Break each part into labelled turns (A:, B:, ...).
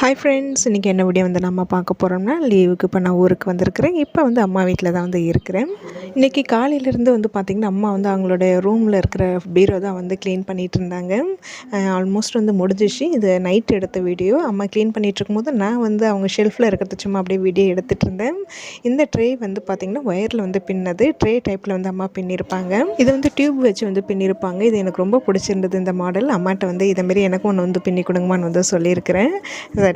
A: Hi friends இன்றைக்கி என்ன video வந்து நம்ம பார்க்க போகிறோம்னா லீவுக்கு இப்போ நான் ஊருக்கு வந்திருக்கிறேன். இப்போ வந்து அம்மா வீட்டில் தான் வந்து இருக்கிறேன். இன்றைக்கி காலையிலேருந்து வந்து பார்த்திங்கன்னா அம்மா வந்து அவங்களுடைய ரூமில் இருக்கிற பீரோ தான் வந்து க்ளீன் பண்ணிகிட்டு இருந்தாங்க. ஆல்மோஸ்ட் வந்து முடிஞ்சிச்சு. இது நைட் எடுத்த வீடியோ அம்மா க்ளீன் பண்ணிகிட்டு இருக்கும்போது நான் வந்து அவங்க ஷெல்ஃபில் இருக்கிறத சும்மா அப்படியே வீடியோ எடுத்துகிட்டு இருந்தேன். இந்த ட்ரே வந்து பார்த்திங்கன்னா ஒயரில் வந்து பின்னது. ட்ரே டைப்பில் வந்து அம்மா பின்னிருப்பாங்க. இது வந்து டியூப் வச்சு வந்து பின்னிருப்பாங்க. இது எனக்கு ரொம்ப பிடிச்சிருந்தது இந்த மாடல் அம்மாட்ட வந்து இதேமாரி எனக்கும் ஒன்று வந்து பின்னி கொடுங்கம்மான்னு வந்து சொல்லியிருக்கிறேன்.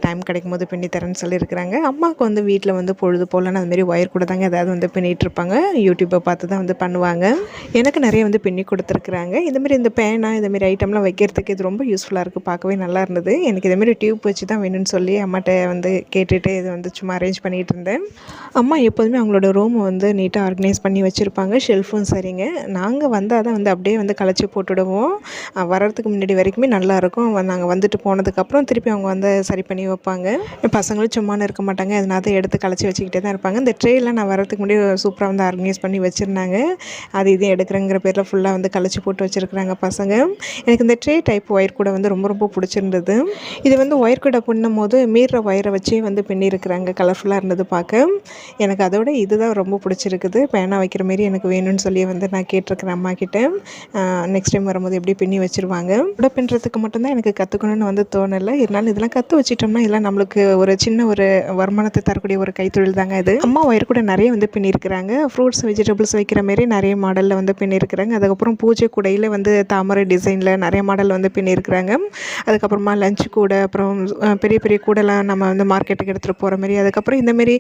A: டைம் கிடைக்கும் போது பின்னி தரேன்னு சொல்லியிருக்கிறாங்க. அம்மாவுக்கு வந்து வீட்டில் வந்து பொழுது போலன்னு அதுமாரி ஒயர் கூட தாங்க ஏதாவது வந்து பின்னிட்டுருப்பாங்க யூடியூப்பை பார்த்து தான் வந்து பண்ணுவாங்க. எனக்கு நிறைய வந்து பின்னி கொடுத்துருக்குறாங்க. இதுமாரி இந்த பேனா இதுமாரி ஐட்டம்லாம் வைக்கிறதுக்கு இது ரொம்ப யூஸ்ஃபுல்லாக இருக்குது பார்க்கவே நல்லா இருந்தது. எனக்கு இதேமாரி டியூப் வச்சு தான் வேணும்னு சொல்லி அம்மாட்ட வந்து கேட்டுட்டு இது வந்து சும்மா அரேஞ்ச் பண்ணிகிட்டு இருந்தேன். அம்மா எப்போதுமே அவங்களோட ரூமை வந்து நீட்டாக ஆர்கனைஸ் பண்ணி வச்சுருப்பாங்க. ஷெல்ஃபும் சரிங்க. நாங்கள் வந்தால் தான் வந்து அப்படியே வந்து களைச்சி போட்டுடுவோம். வர்றதுக்கு முன்னாடி வரைக்குமே நல்லாயிருக்கும் நாங்கள் வந்துட்டு போனதுக்கப்புறம் திருப்பி அவங்க வந்து சரி பண்ணி வைப்பாங்க. பசங்களும் சும்மானு இருக்க மாட்டாங்க. எதனாவது எடுத்து களைச்சி வச்சுக்கிட்டே தான் இருப்பாங்க. இந்த ட்ரேலாம் நான் வரதுக்கு முன்னாடி சூப்பராக வந்து ஆர்கனைஸ் பண்ணி வச்சுருந்தாங்க. அது இதையும் எடுக்கிறேங்கிற பேரில் ஃபுல்லாக வந்து களைச்சி போட்டு வச்சுருக்குறாங்க பசங்க. எனக்கு இந்த ட்ரே டைப் ஒயர் கூட வந்து ரொம்ப ரொம்ப பிடிச்சிருந்தது. இது வந்து ஒயர் கூட பின்னும் போது மீற ஒயரை வச்சே வந்து பின்னிருக்கிறாங்க. கலர்ஃபுல்லாக இருந்தது பார்க்க. எனக்கு அதோட இதுதான் ரொம்ப பிடிச்சிருக்குது. பேனா வைக்கிற மாரி எனக்கு வேணும்னு சொல்லி வந்து நான் கேட்டிருக்கிறேன் அம்மா கிட்ட. நெக்ஸ்ட் டைம் வரும்போது எப்படி பின்னி வச்சுருவாங்க. கூட பின்னுறதுக்கு மட்டும்தான் எனக்கு கற்றுக்கணும்னு வந்து தோணலை. இருந்தாலும் இதெல்லாம் கற்று வச்சுட்டோம் வச்சிட்டோம்னா இதெல்லாம் நம்மளுக்கு ஒரு சின்ன ஒரு வருமானத்தை தரக்கூடிய ஒரு கைத்தொழில் தாங்க இது. அம்மா ஒயர் கூட நிறைய வந்து பின்னிருக்கிறாங்க. ஃப்ரூட்ஸ் வெஜிடபிள்ஸ் வைக்கிற மாரி நிறைய மாடலில் வந்து பின்னிருக்கிறாங்க. அதுக்கப்புறம் பூஜை கூடையில் வந்து தாமரை டிசைனில் நிறைய மாடல் வந்து பின்னிருக்கிறாங்க. அதுக்கப்புறமா லஞ்ச் கூட அப்புறம் பெரிய பெரிய கூடெல்லாம் நம்ம வந்து மார்க்கெட்டுக்கு எடுத்துகிட்டு போகிற மாதிரி அதுக்கப்புறம் இந்தமாரி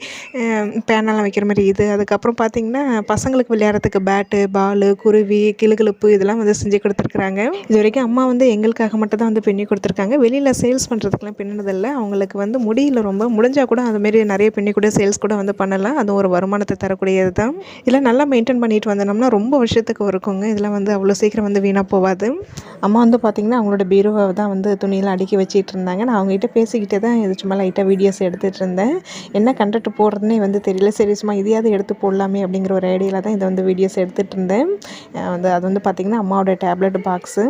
A: பேனெல்லாம் வைக்கிற மாதிரி இது. அதுக்கப்புறம் பார்த்திங்கன்னா பசங்களுக்கு விளையாடுறதுக்கு பேட்டு பால் குருவி கிளுகிழப்பு இதெல்லாம் வந்து செஞ்சு கொடுத்துருக்குறாங்க. இது வரைக்கும் அம்மா வந்து எங்களுக்காக மட்டும் தான் வந்து பின்னி கொடுத்துருக்காங்க. வெளியில் சேல்ஸ் பண்ணுறதுக்குலாம் பின்னதில்லை அவங்களுக்கு வந்து முடியல ரொம்ப. முடிஞ்சால் கூட அதுமாரி நிறைய பின்னி கூட சேல்ஸ் கூட வந்து பண்ணலாம். அது ஒரு வருமானத்தை தரக்கூடியது தான். இல்லை நல்லா மெயின்டைன் பண்ணிட்டு வந்தோம்னா ரொம்ப வருஷத்துக்கு இருக்குங்க இதெல்லாம் வந்து அவ்வளோ சீக்கிரம் வந்து வீணாக போகாது அம்மா வந்து பார்த்திங்கன்னா அவங்களோட பீரோவை தான் வந்து துணியெல்லாம் அடுக்கி வச்சுட்டு இருந்தாங்க. நான் அவங்ககிட்ட பேசிக்கிட்டே தான் இது சும்மா லைட்டாக வீடியோஸ் எடுத்துகிட்டு இருந்தேன். என்ன கண்டக்ட் போடுறதுனே வந்து தெரியல. சரி சும்மா இதையாவது எடுத்து போடலாமே அப்படிங்கிற ஒரு ஐடியாவில் தான் இதை வந்து வீடியோஸ் எடுத்துகிட்டு இருந்தேன். வந்து அது வந்து பார்த்திங்கன்னா அம்மாவோட டேப்லெட் பாக்ஸு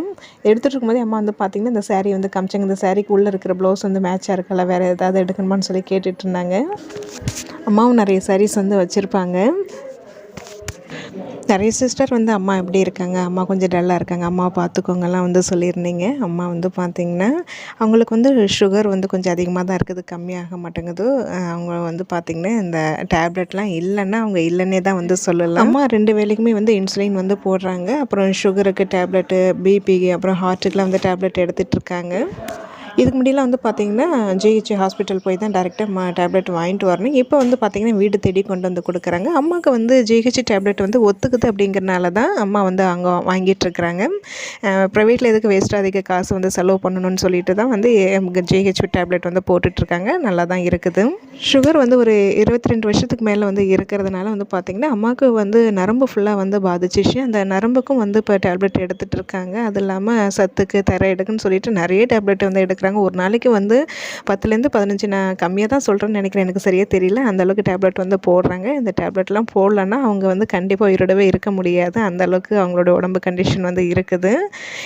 A: எடுத்துகிட்டு இருக்கும்போதே அம்மா வந்து பார்த்திங்கன்னா இந்த saree வந்து காமிச்சாங்க இந்த சாரீக்கு உள்ளே இருக்கிற ப்ளவுஸ் வந்து மேட்சாக இருக்கல வேறு ஏதாவது எடுக்கணுமான்னு சொல்லி கேட்டுட்டு இருந்தாங்க அம்மாவும் நிறைய சாரீஸ் வந்து வச்சுருப்பாங்க. நிறைய சிஸ்டர் வந்து அம்மா எப்படி இருக்காங்க? அம்மா கொஞ்சம் டல்லாக இருக்காங்க. அம்மாவை பார்த்துக்கோங்கலாம் வந்து சொல்லியிருந்தீங்க. அம்மா வந்து பார்த்திங்கன்னா அவங்களுக்கு வந்து சுகர் வந்து கொஞ்சம் அதிகமாக தான் இருக்குது. கம்மியாக மாட்டேங்குது. அவங்க வந்து பார்த்திங்கன்னா இந்த டேப்லெட்லாம் இல்லைன்னா அவங்க இல்லைன்னே தான் வந்து சொல்லலாம். அம்மா ரெண்டு வேலைக்குமே வந்து இன்சுலின் வந்து போடுறாங்க. அப்புறம் சுகருக்கு டேப்லெட்டு பிபி அப்புறம் ஹார்ட்டுக்கெலாம் வந்து டேப்லெட் எடுத்துகிட்டு இருக்காங்க இதுக்கு முன்னாடிலாம் வந்து பார்த்திங்கன்னா ஜிஹெச் ஹாஸ்பிட்டல் போய் தான் டேரெக்டாக டேப்லெட் வாங்கிட்டு வரணும். இப்போ வந்து பார்த்திங்கன்னா வீடு தேடி கொண்டு வந்து கொடுக்குறாங்க. அம்மாவுக்கு வந்து ஜிஹெச் டேப்லெட் வந்து ஒத்துக்குது அப்படிங்கிறனால தான் அம்மா வந்து அங்கே வாங்கிட்டு இருக்கிறாங்க. ப்ரைவேட்டில் எதுக்கு வேஸ்ட்டாக அதிக காசு வந்து செலவு பண்ணணும்னு சொல்லிட்டு தான் வந்து ஜிஹெச் டேப்லெட் வந்து போட்டுட்ருக்காங்க நல்லா தான் இருக்குது. சுகர் வந்து ஒரு இருபத்தி ரெண்டு வருஷத்துக்கு மேலே வந்து இருக்கிறதுனால வந்து பார்த்திங்கன்னா அம்மாவுக்கு வந்து நரம்பு ஃபுல்லாக வந்து பாதிச்சிச்சு. அந்த நரம்புக்கும் வந்து இப்போ டேப்லெட் எடுத்துகிட்டு இருக்காங்க. அது இல்லாமல் சத்துக்கு தர எடுக்குன்னு சொல்லிட்டு நிறைய டேப்லெட் வந்து எடுக்கிறாங்க. ஒரு நாளைக்கு வந்து பத்துலேருந்து பதினஞ்சு நான் கம்மியாக தான் சொல்கிறேன்னு நினைக்கிறேன். எனக்கு சரியாக தெரியல. அந்த அளவுக்கு டேப்லெட் வந்து போடுறாங்க. இந்த டேப்லெட்லாம் போடலன்னா அவங்க வந்து கண்டிப்பாக உயிரோடவே இருக்க முடியாது. அந்த அளவுக்கு அவங்களோட உடம்பு கண்டிஷன் வந்து இருக்குது.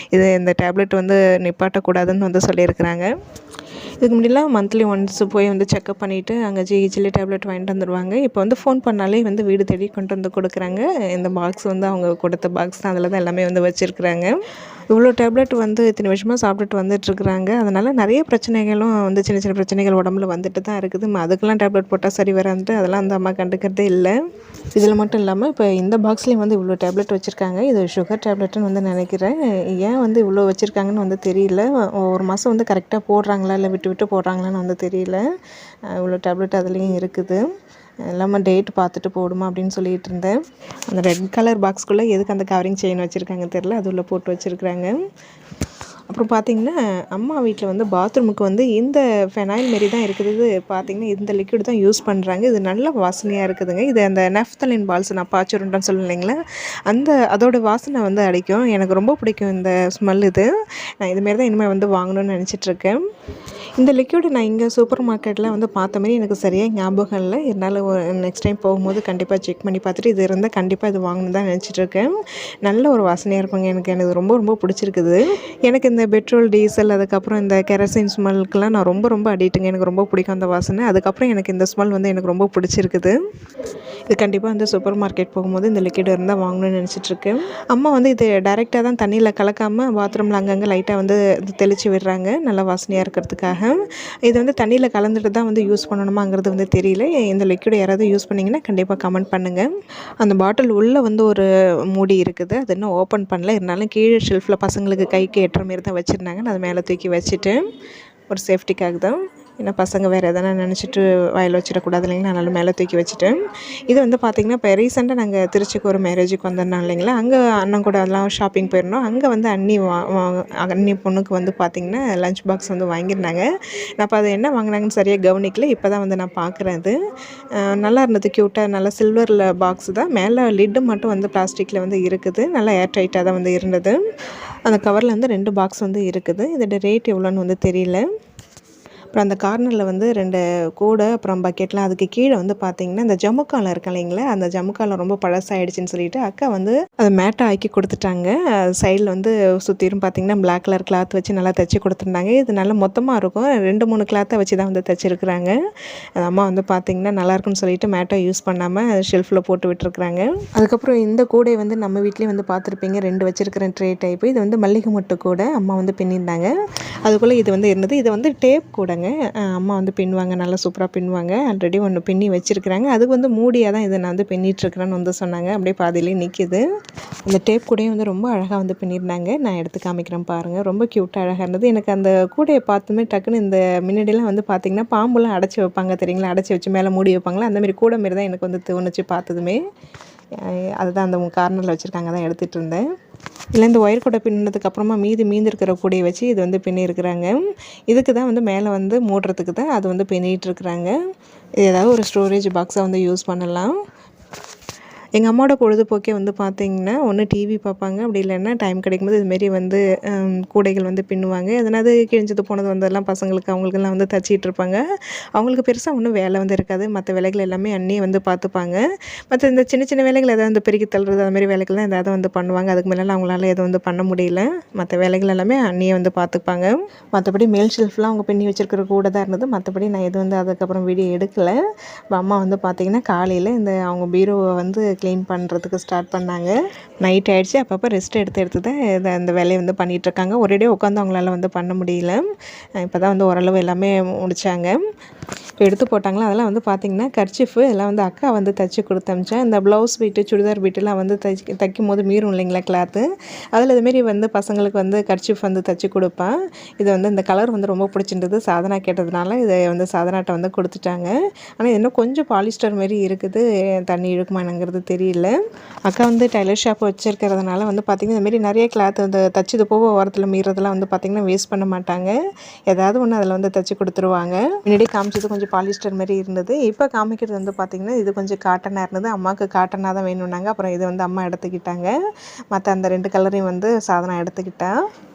A: இது இந்த டேப்லெட் வந்து நிப்பாட்டக்கூடாதுன்னு வந்து சொல்லியிருக்கிறாங்க. இதுக்கு முன்னாடிலாம் மந்த்லி ஒன்ஸ் போய் வந்து செக்அப் பண்ணிவிட்டு அங்கே ஜிஹெச்ல டேப்லெட் வாங்கிட்டு வந்துடுவாங்க இப்போ வந்து ஃபோன் பண்ணாலே வந்து வீடு தேடி கொண்டு வந்து கொடுக்குறாங்க. இந்த பாக்ஸ் வந்து அவங்க கொடுத்த பாக்ஸ் தான். அதில் தான் எல்லாமே வந்து வச்சுருக்குறாங்க. இவ்வளோ டேப்லெட் வந்து இத்தனை வருஷமாக சாப்பிட்டுட்டு வந்துட்டுருக்குறாங்க அதனால் நிறைய பிரச்சனைகளும் வந்து சின்ன சின்ன பிரச்சனைகள் உடம்புல வந்துட்டு தான் இருக்குது. அதுக்கெல்லாம் டேப்லெட் போட்டால் சரி வரான்ட்டு அதெல்லாம் அந்த அம்மா கண்டுக்கிறதே இல்லை. இதில் மட்டும் இல்லாமல் இப்போ இந்த பாக்ஸ்லேயும் வந்து இவ்வளோ டேப்லெட் வச்சுருக்காங்க. இது சுகர் டேப்லெட்டுன்னு வந்து நினைக்கிறேன். ஏன் வந்து இவ்வளோ வச்சுருக்காங்கன்னு வந்து தெரியல. ஒரு மாதம் வந்து கரெக்டாக போடுறாங்களா? இல்லை விட்டு விட்டு போடுறாங்களான்னு வந்து தெரியல. இவ்வளோ டேப்லெட் அதுலேயும் இருக்குது. இல்லாமல் டேட் பார்த்துட்டு போடுமா அப்படின்னு சொல்லிட்டு இருந்தேன். அந்த ரெட் கலர் பாக்ஸ்குள்ளே எதுக்கு அந்த கவரிங் செயின் வச்சுருக்காங்க தெரில அது உள்ளே போட்டு வச்சுருக்குறாங்க. அப்புறம் பார்த்தீங்கன்னா அம்மா வீட்டில் வந்து பாத்ரூமுக்கு வந்து இந்த ஃபெனாயில் மாரி தான் இருக்குது. பார்த்தீங்கன்னா இந்த லிக்விட் தான் யூஸ் பண்ணுறாங்க இது நல்ல வாசனையாக இருக்குதுங்க. இது அந்த நெஃப்தலின் பால்ஸ் நான் பாய்ச்சிருண்டேன்னு சொல்லலைங்களா அந்த அதோட வாசனை வந்து அடிக்கும். எனக்கு ரொம்ப பிடிக்கும் இந்த ஸ்மெல் இது. நான் இதுமாரி தான் இனிமேல் வந்து வாங்கணும்னு நினச்சிட்ருக்கேன் இந்த லிக்யூடு நான் இங்கே சூப்பர் மார்க்கெட்டில் வந்து பார்த்த மாதிரி எனக்கு சரியாக ஞாபகம் இல்லை. இருந்தாலும் நெக்ஸ்ட் டைம் போகும்போது கண்டிப்பாக செக் பண்ணி பார்த்துட்டு இது இருந்தால் கண்டிப்பாக இது வாங்கணும் தான் நினச்சிட்ருக்கேன் நல்ல ஒரு வாசனையாக இருக்குங்க எனக்கு. எனக்கு ரொம்ப ரொம்ப பிடிச்சிருக்குது. எனக்கு இந்த பெட்ரோல் டீசல் அதுக்கப்புறம் இந்த கெரசின் ஸ்மெல்க்கெலாம் நான் ரொம்ப ரொம்ப அடிட்டுங்க எனக்கு ரொம்ப பிடிக்கும் அந்த வாசனை. அதுக்கப்புறம் எனக்கு இந்த ஸ்மெல் வந்து எனக்கு ரொம்ப பிடிச்சிருக்குது. இது கண்டிப்பாக வந்து சூப்பர் மார்க்கெட் போகும்போது இந்த லிக்விட் இருந்தால் வாங்கணும்னு நினச்சிட்ருக்கேன். அம்மா வந்து இது டைரெக்டாக தான் தண்ணியில் கலக்காமல் பாத்ரூமில் அங்கங்கே லைட்டாக வந்து இது தெளித்து விடுறாங்க. நல்லா வாசனையாக இருக்கிறதுக்காக. இது வந்து தண்ணியில் கலந்துட்டு தான் வந்து யூஸ் பண்ணணுமாங்கிறது வந்து தெரியல. இந்த லிக்விட் யாராவது யூஸ் பண்ணிங்கன்னா கண்டிப்பாக கமெண்ட் பண்ணுங்கள் அந்த பாட்டில் உள்ளே வந்து ஒரு மூடி இருக்குது. அது இன்னும் ஓப்பன் பண்ணல. இருந்தாலும் கீழே ஷெல்ஃபில் பசங்களுக்கு கைக்கு எட்டுற மாரி தான் வச்சுருந்தாங்க. நான் அதை மேலே தூக்கி வச்சுட்டு ஒரு சேஃப்டிக்காக தான். ஏன்னா பசங்க வேறு எதனா நினச்சிட்டு வயல் வச்சிடக்கூடாது இல்லைங்களா? நல்லா மேலே தூக்கி வச்சுட்டேன் இது வந்து பார்த்திங்கன்னா இப்போ ரீசெண்டாக நாங்கள் திருச்சிக்கு ஒரு மேரேஜுக்கு வந்திருந்தோம் இல்லைங்களா? அங்கே அண்ணன் கூட அதெல்லாம் ஷாப்பிங் போயிருந்தோம். அங்கே வந்து அண்ணி வா வா- அண்ணி பொண்ணுக்கு வந்து பார்த்திங்கன்னா லஞ்ச் பாக்ஸ் வந்து வாங்கியிருந்தாங்க. நான் அப்போ அது என்ன வாங்கினாங்கன்னு சரியாக கவனிக்கல. இப்போ தான் வந்து நான் பார்க்குறேன் அது. நல்லா இருந்தது. க்யூட்டாக நல்லா சில்வரில் பாக்ஸ் தான். மேலே லிட்டு மட்டும் வந்து பிளாஸ்டிக்கில் வந்து இருக்குது. நல்லா ஏர் டைட்டாக தான் வந்து இருந்தது. அந்த கவரில் வந்து ரெண்டு பாக்ஸ் வந்து இருக்குது. இதோட ரேட் எவ்வளோன்னு வந்து தெரியல. அப்புறம் அந்த கார்னரில் வந்து ரெண்டு கூடை அப்புறம் பக்கெட்லாம் அதுக்கு கீழே வந்து பார்த்தீங்கன்னா இந்த ஜமுக்காலம் இருக்கு இல்லைங்களா? அந்த ஜமுக்காலம் ரொம்ப பழசாயிடுச்சுன்னு சொல்லிட்டு அக்கா வந்து அதை மேட்டாக ஆக்கி கொடுத்துட்டாங்க. சைடில் வந்து சுற்றிலும் பார்த்தீங்கன்னா பிளாக் கலர் கிளாத் வச்சு நல்லா தைச்சி கொடுத்துருந்தாங்க. இது நல்லா மொத்தமாக இருக்கும். ரெண்டு மூணு கிளாத்தை வச்சு தான் வந்து தைச்சிருக்கிறாங்க. அது அம்மா வந்து பார்த்தீங்கன்னா நல்லாயிருக்குன்னு சொல்லிட்டு மேட்டை யூஸ் பண்ணாமல் ஷெல்ஃபில் போட்டு விட்டுருக்குறாங்க. அதுக்கப்புறம் இந்த கூடை வந்து நம்ம வீட்லேயும் வந்து பார்த்துருப்பீங்க ரெண்டு வச்சிருக்கிறேன் ட்ரே டைப்பு இது வந்து மல்லிகை மொட்டு கூடை அம்மா வந்து பின்னிருந்தாங்க. அதுக்குள்ளே இது வந்து இருந்தது. இது வந்து டேப் கூடைங்க. அஹ் அம்மா வந்து பின்னுவாங்க நல்லா சூப்பராக பின்னுவாங்க. ஆல்ரெடி ஒன்று பின்னி வச்சுருக்கிறாங்க. அதுக்கு வந்து மூடியாக தான் இதை நான் வந்து பின்னிட்டுருக்கிறேன்னு வந்து சொன்னாங்க. அப்படியே பாதியிலே நிற்கிது அந்த டேப் கூடையும் வந்து ரொம்ப அழகாக வந்து பின்னிருந்தாங்க. நான் எடுத்து காமிக்கிறேன் பாருங்கள் ரொம்ப க்யூட்டாக அழகாக இருந்தது. எனக்கு அந்த கூடையை பார்த்துமே டக்குன்னு இந்த முன்னாடிலாம் வந்து பார்த்திங்கன்னா பாம்புலாம் அடைச்சி வைப்பாங்க தெரியுங்களா? அடைச்சி வச்சு மேலே மூடி வைப்பாங்களா? அந்தமாரி கூட மாரி தான் எனக்கு வந்து தோணுச்சு பார்த்ததுமே. அதுதான் அந்த கார்னரில் வச்சுருக்காங்க. தான் எடுத்துகிட்டு இருந்தேன். இல்லை இந்த ஒயர் கூட பின்னதுக்கு அப்புறமா மீதி மீந்திருக்கிற கூடையை வச்சு இது வந்து பின்னிருக்கிறாங்க இதுக்கு தான் வந்து மேலே வந்து மூடுறதுக்கு தான் அது வந்து பின்னிட்டு இருக்கிறாங்க ஏதாவது ஒரு ஸ்டோரேஜ் பாக்ஸாக வந்து யூஸ் பண்ணலாம். எங்கள் அம்மாவோட பொழுதுபோக்கே வந்து பார்த்தீங்கன்னா ஒன்று டிவி பார்ப்பாங்க அப்படி இல்லைன்னா டைம் கிடைக்கும்போது இதுமாரி வந்து கூடைகள் வந்து பின்னுவாங்க. எதனாவது கிழிஞ்சது போனது வந்ததெல்லாம் பசங்களுக்கு அவங்களுக்கெல்லாம் வந்து தச்சிட்டு இருப்பாங்க. அவங்களுக்கு பெருசாக ஒன்றும் வேலை வந்து இருக்காது. மற்ற வேலைகள் எல்லாமே அண்ணியே வந்து பார்த்துப்பாங்க மற்ற இந்த சின்ன சின்ன வேலைகள் ஏதாவது வந்து பெருக்கி தள்ளுறது அது மாதிரி எதாவது ஏதாவது வந்து பண்ணுவாங்க. அதுக்கு மேலே அவங்களால எதுவும் வந்து பண்ண முடியல. மற்ற வேலைகள் எல்லாமே அண்ணியே வந்து பார்த்துப்பாங்க மற்றபடி மேல் ஷெல்ஃப்லாம் அவங்க பின்னி வச்சுருக்கிற கூட தான் இருந்தது. மற்றபடி நான் எதுவும் வந்து அதுக்கப்புறம் வீடியோ எடுக்கலை. இப்போ அம்மா வந்து பார்த்திங்கன்னா காலையில் இந்த அவங்க பீரோவை வந்து க்ளீன் பண்ணுறதுக்கு ஸ்டார்ட் பண்ணாங்க. நைட் ஆயிடுச்சு. அப்பப்போ ரெஸ்ட் எடுத்து எடுத்து தான் இதை அந்த வேலையை வந்து பண்ணிகிட்ருக்காங்க ஒரேடியே உட்காந்து அவங்களால வந்து பண்ண முடியல. இப்போ தான் வந்து ஓரளவு எல்லாமே முடித்தாங்க இப்போ எடுத்து போட்டாங்களா? அதெல்லாம் வந்து பார்த்திங்கன்னா கர்ச்சிஃபு எல்லாம் வந்து அக்கா வந்து தைச்சி கொடுத்து அமிச்சேன் இந்த ப்ளவுஸ் பீட்டு சுடிதார் பீட்டுலாம் வந்து தைச்சி தைக்கும் போது மீறும் இல்லைங்களா கிளாத்து அதில் இதுமாரி வந்து பசங்களுக்கு வந்து கர்ச்சிஃப் வந்து தைச்சி கொடுப்பேன் இது வந்து இந்த கலர் வந்து ரொம்ப பிடிச்சிருந்தது. சாதனா கேட்டதுனால இதை வந்து சாதனாட்ட வந்து கொடுத்துட்டாங்க. ஆனால் இன்னும் கொஞ்சம் பாலிஸ்டர் மாரி இருக்குது. தண்ணி இழுக்குமானுங்கிறது தெரியல. அக்கா வந்து டைலர் ஷாப் வச்சுருக்கிறதுனால வந்து பார்த்திங்கன்னா இதுமாரி நிறைய கிளாத் வந்து தச்சது போக ஓரத்தில் மீறதெல்லாம் வந்து பார்த்திங்கன்னா வேஸ்ட் பண்ண மாட்டாங்க. ஏதாவது ஒன்று அதில் வந்து தைச்சி கொடுத்துருவாங்க. முன்னாடி காமிச்சது கொஞ்சம் பாலிஸ்டர் மாதிரி இருந்தது. இப்போ காமிக்கிறது வந்து பார்த்திங்கன்னா இது கொஞ்சம் காட்டனாக இருந்தது. அம்மாவுக்கு காட்டனாக தான் வேணும்னாங்க. அப்புறம் இதை வந்து அம்மா எடுத்துக்கிட்டாங்க. மற்ற அந்த ரெண்டு கலரையும் வந்து சாதனம் எடுத்துக்கிட்டா.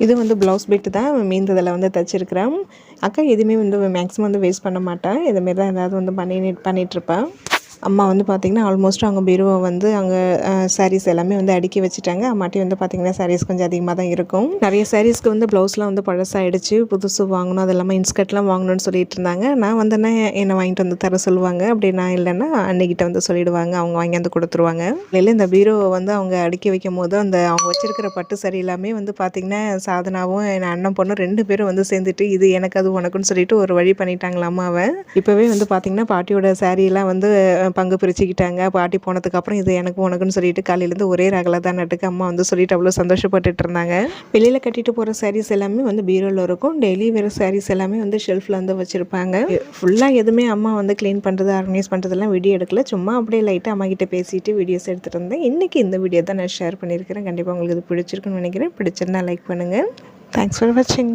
A: இது வந்து ப்ளவுஸ் பிட்டு தான். மீந்ததில் வந்து தைச்சிருக்கிறேன். அக்கா எதுவுமே வந்து மேக்ஸிமம் வந்து வேஸ்ட் பண்ண மாட்டேன் இதுமாரி தான் ஏதாவது வந்து பண்ணி பண்ணிகிட்ருப்பேன் அம்மா வந்து பார்த்திங்கன்னா ஆல்மோஸ்ட் அவங்க பீரோவை வந்து அங்கே சாரீஸ் எல்லாமே வந்து அடுக்கி வச்சுட்டாங்க. அம்மாட்டி வந்து பார்த்திங்கன்னா சாரீஸ் கொஞ்சம் அதிகமாக தான் இருக்கும். நிறைய சாரீஸ்க்கு வந்து ப்ளவுஸ்லாம் வந்து பழசாயிடுச்சு. புதுசு வாங்கணும் அது இல்லாமல் இன்ஸ்கர்ட்லாம் வாங்கணும்னு சொல்லிட்டு இருந்தாங்க. நான் வந்தேன்னா என்னை வாங்கிட்டு வந்து தர சொல்லுவாங்க. அப்படி நான் இல்லைன்னா அன்னைக்கிட்ட வந்து சொல்லிடுவாங்க. அவங்க வாங்கி வந்து கொடுத்துருவாங்க. இல்லை இந்த பீரோவை வந்து அவங்க அடுக்கி வைக்கும் போது அந்த அவங்க வச்சிருக்கிற பட்டு சரி எல்லாமே வந்து பார்த்திங்கன்னா சாதனாவும் என் அண்ணன் பொண்ணும் ரெண்டு பேரும் வந்து சேர்ந்துட்டு இது எனக்கு அது உனக்குன்னு சொல்லிட்டு ஒரு வழி பண்ணிட்டாங்களா அம்மாவை இப்போவே வந்து பார்த்திங்கன்னா பாட்டியோட சாரியெல்லாம் வந்து பங்கு பிரிச்சுக்கிட்டாங்க. பாட்டி போனதுக்கப்புறம் இது எனக்கு உனக்குன்னு சொல்லிட்டு காலையிலேருந்து ஒரே ரகலை தான் நட்டுக்கு. அம்மா வந்து சொல்லிட்டு அவ்வளோ சந்தோஷப்பட்டுட்டு இருந்தாங்க. வெளியில் கட்டிட்டு போகிற சாரீஸ் எல்லாமே வந்து பீரோவில் இருக்கும். டெய்லி வேறு சாரீஸ் எல்லாமே வந்து ஷெல்ஃபில் வந்து வச்சுருப்பாங்க. ஃபுல்லாக எதுவுமே அம்மா வந்து க்ளீன் பண்ணுறது ஆர்கனைஸ் பண்ணுறதெல்லாம் வீடியோ எடுக்கல. சும்மா அப்படியே லைட்டாக அம்மா கிட்ட பேசிட்டு வீடியோஸ் எடுத்துகிட்டு இருந்தேன். இன்றைக்கி இந்த வீடியோ தான் நான் ஷேர் பண்ணியிருக்கிறேன். கண்டிப்பாக உங்களுக்கு இது பிடிச்சிருக்குன்னு நினைக்கிறேன். பிடிச்சிருந்தா லைக் பண்ணுங்கள் தேங்க்ஸ் ஃபார் வாட்சிங்